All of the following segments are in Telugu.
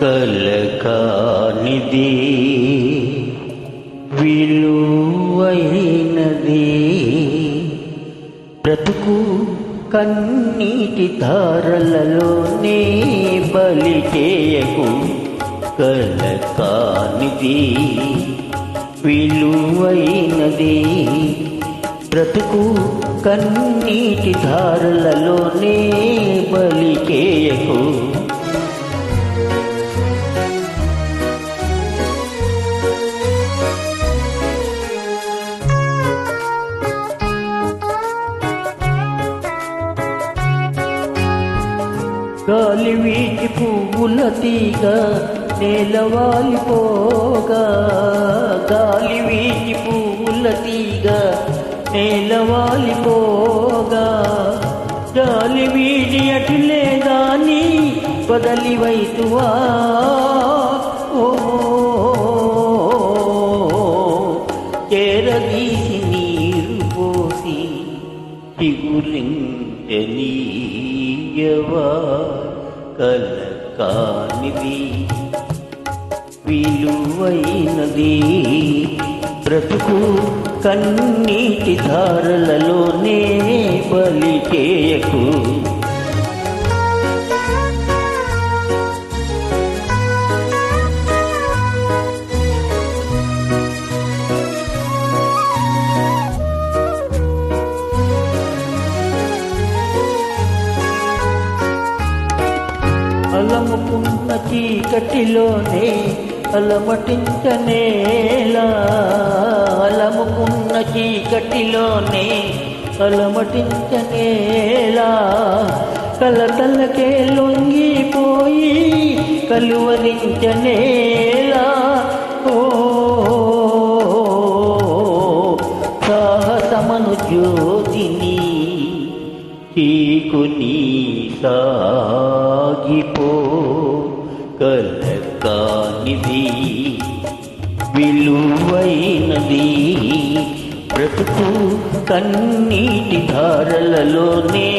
కలకానిది విలువైనది. బ్రతుకు కన్నీటి తారలలోనే బలి చేయకు కలకానిది విలువైనది. బ్రతుకు కన్నీటి ధారలలోనే బలి చేయకు గాలి వీటి పువ్వుల తీగ నేలవాలిపోగా. గాలి వీటి పువ్వుల తీగ నేలవాలిపోగా. గాలి వీడి అటు లేదా నీ బదలి వైతువా. ఓ చేరదీసి నీరు పోసి చిగురించనీయవా కలకానిది విలువైనది. బ్రతుకు కన్నీటి ధారలలోనే బలి చేయకు. అలముకున్న చీకటిలోనే అలమటించనేలా అలముకున్న చీకటిలోనే అలమటించనేలా కలతలకే లొంగిపోయి కలువరించనేలా ఓ సాహసమను చూ చీకుని సాగిపో. కలకానిది విలువైనది. బ్రతుకు కన్నీటి ధారలలోనే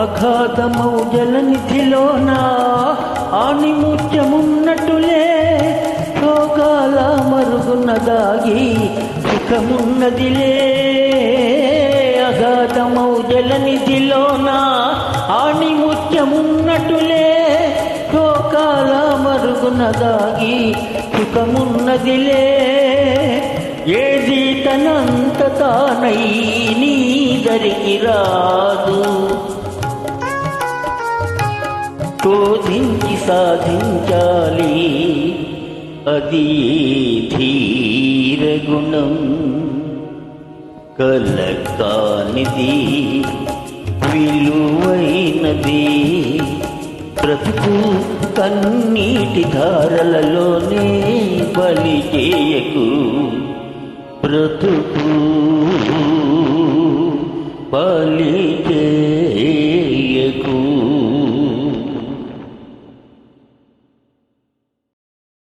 అఘాతమౌ జలనిధిలోన ఆణిముత్యమున్నట్టులే శోకాల మరుగున్నదాగి సుఖమున్నదిలే. అఘాతమౌ జలనిధిలోన ఆణిముత్యమున్నట్టులే శోకాల మరుగున్నదాగి సుఖమున్నదిలే. ఏది తనంత తానై నీ దరికి రాదు. శోధించి సాధించాలి. అది ధీర గుణం కలకానిది విలువైనది. బ్రతుకు కన్నీటి ధారలలోనే బలి చేయకు. బ్రతుకు బలి చే